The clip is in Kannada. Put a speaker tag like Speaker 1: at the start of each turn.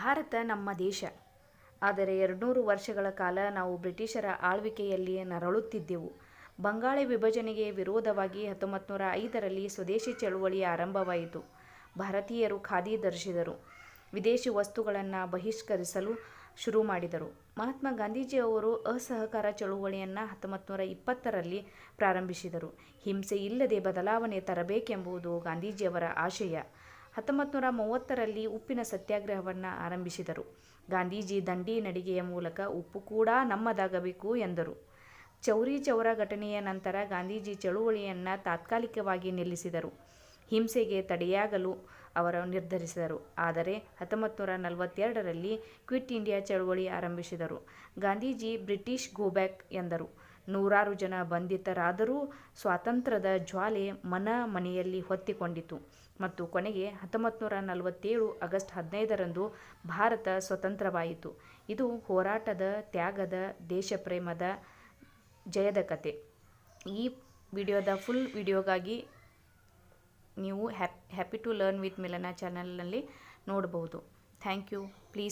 Speaker 1: ಭಾರತ ನಮ್ಮ ದೇಶ. ಆದರೆ ಎರಡುನೂರು ವರ್ಷಗಳ ಕಾಲ ನಾವು ಬ್ರಿಟಿಷರ ಆಳ್ವಿಕೆಯಲ್ಲಿ ನರಳುತ್ತಿದ್ದೆವು. ಬಂಗಾಳ ವಿಭಜನೆಗೆ ವಿರೋಧವಾಗಿ ಹತ್ತೊಂಬತ್ತು ನೂರ ಐದರಲ್ಲಿ ಸ್ವದೇಶಿ ಚಳುವಳಿ ಆರಂಭವಾಯಿತು. ಭಾರತೀಯರು ಖಾದಿ ಧರಿಸಿದರು. ವಿದೇಶಿ ವಸ್ತುಗಳನ್ನು ಬಹಿಷ್ಕರಿಸಲು ಶುರು ಮಾಡಿದರು. ಮಹಾತ್ಮ ಗಾಂಧೀಜಿಯವರು ಅಸಹಕಾರ ಚಳುವಳಿಯನ್ನು ಹತ್ತೊಂಬತ್ತು ನೂರ ಇಪ್ಪತ್ತರಲ್ಲಿ ಪ್ರಾರಂಭಿಸಿದರು. ಹಿಂಸೆ ಇಲ್ಲದೆ ಬದಲಾವಣೆ ತರಬೇಕೆಂಬುದು ಗಾಂಧೀಜಿಯವರ ಆಶಯ. ಹತ್ತೊಂಬತ್ತು ನೂರ ಮೂವತ್ತರಲ್ಲಿ ಉಪ್ಪಿನ ಸತ್ಯಾಗ್ರಹವನ್ನು ಆರಂಭಿಸಿದರು. ಗಾಂಧೀಜಿ ದಂಡಿ ನಡಿಗೆಯ ಮೂಲಕ ಉಪ್ಪು ಕೂಡ ನಮ್ಮದಾಗಬೇಕು ಎಂದರು. ಚೌರಿ ಚೌರ ಘಟನೆಯ ನಂತರ ಗಾಂಧೀಜಿ ಚಳುವಳಿಯನ್ನು ತಾತ್ಕಾಲಿಕವಾಗಿ ನಿಲ್ಲಿಸಿದರು. ಹಿಂಸೆಗೆ ತಡೆಯಾಗಲು ಅವರು ನಿರ್ಧರಿಸಿದರು. ಆದರೆ ಹತ್ತೊಂಬತ್ತು ನೂರ ನಲವತ್ತೆರಡರಲ್ಲಿ ಕ್ವಿಟ್ ಇಂಡಿಯಾ ಚಳುವಳಿ ಆರಂಭಿಸಿದರು. ಗಾಂಧೀಜಿ ಬ್ರಿಟಿಷ್ ಗೋಬ್ಯಾಕ್ ಎಂದರು. ನೂರಾರು ಜನ ಬಂಧಿತರಾದರೂ ಸ್ವಾತಂತ್ರ್ಯದ ಜ್ವಾಲೆ ಮನ ಮನೆಯಲ್ಲಿ ಹೊತ್ತಿಕೊಂಡಿತು. ಮತ್ತು ಕೊನೆಗೆ ಹತ್ತೊಂಬತ್ತು ನೂರ ನಲವತ್ತೇಳು ಆಗಸ್ಟ್ ಹದಿನೈದರಂದು ಭಾರತ ಸ್ವತಂತ್ರವಾಯಿತು. ಇದು ಹೋರಾಟದ ತ್ಯಾಗದ, ದೇಶಪ್ರೇಮದ ಜಯದ ಕತೆ. ಈ ವಿಡಿಯೋದ ಫುಲ್ ವಿಡಿಯೋಗಾಗಿ ನೀವು app, happy to learn with Milana ಚಾನಲ್ನಲ್ಲಿ ನೋಡಬಹುದು ಥ್ಯಾಂಕ್ ಯು. ಪ್ಲೀಸ್